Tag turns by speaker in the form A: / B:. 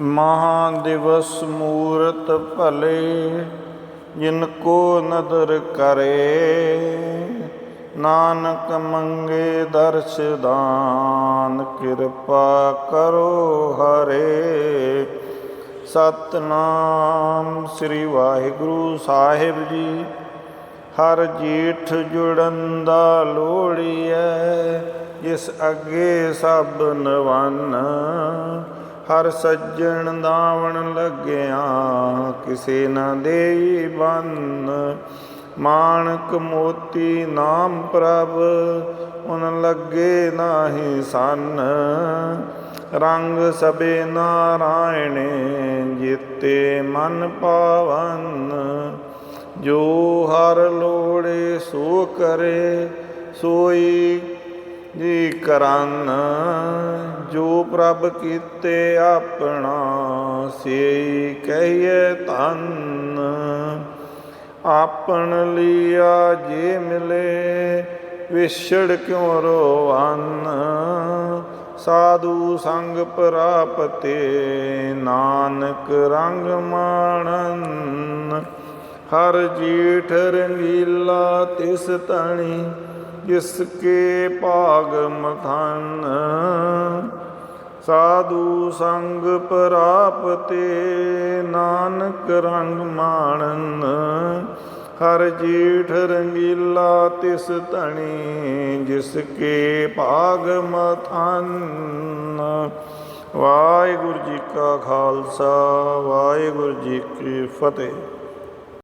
A: ਮਹਾ ਦਿਵਸ ਮੂਰਤ ਭਲੇ, ਜਿਨ ਕੋ ਨਦਰ ਕਰੇ। ਨਾਨਕ ਮੰਗੇ ਦਰਸ ਦਾਨ, ਕਿਰਪਾ ਕਰੋ ਹਰੇ। ਸਤਨਾਮ ਸ੍ਰੀ ਵਾਹਿਗੁਰੂ ਸਾਹਿਬ ਜੀ, ਹਰ ਜੀਠ ਜੁੜਨ ਦਾ ਲੋੜੀਐ ਜਿਸ ਅੱਗੇ ਸਭ ਨਵਨ। ਹਰ ਸੱਜਣ ਦਾਵਣ ਲੱਗਿਆ, ਕਿਸੇ ਨਾ ਦੇਈ ਬੰਨ। ਮਾਣਕ ਮੋਤੀ ਨਾਮ ਪ੍ਰਭ, ਉਨ ਲੱਗੇ ਨਾਹੀ ਸੰਨ। ਰੰਗ ਸਬੇ ਨਾਰਾਇਣੇ, ਜਿਤੇ ਮਨ ਪਾਵਨ। ਜੋ ਹਰ ਲੋੜੇ ਸੋ ਕਰੇ, ਸੋਈ ਜੀ ਕਰਨ। ਜੋ ਪ੍ਰਭ ਕੀਤੇ ਆਪਣਾ ਸੇ ਕਹੀਏ ਧੰਨ। ਆਪਣ ਲਿਆ ਜੇ ਮਿਲੇ, ਵਿਛੜ ਕਿਉ ਰੋਵਨ ਸਾਧੂ ਸੰਗ ਪ੍ਰਾਪਤੇ, ਨਾਨਕ ਰੰਗ ਮਾਣਨ। ਹਰ ਜੀਠ ਰੰਗੀਲਾ ਤਿਸ ਤਣੀ, ਜਿਸ ਕੇ ਭਾਗ ਮਥਨ। ਸਾਧੂ ਸੰਗ ਪ੍ਰਾਪਤੇ ਨਾਨਕ ਰੰਗ ਮਾਣਨ, ਹਰ ਜੀਠ ਰੰਗੀਲਾ ਤਿਸ ਧਣੀ, ਜਿਸ ਕੇ ਭਾਗ ਮਥਨ। ਵਾਹਿਗੁਰੂ ਜੀ ਕਾ ਖਾਲਸਾ, ਵਾਹਿਗੁਰੂ ਜੀ ਕੀ ਫਤਿਹ।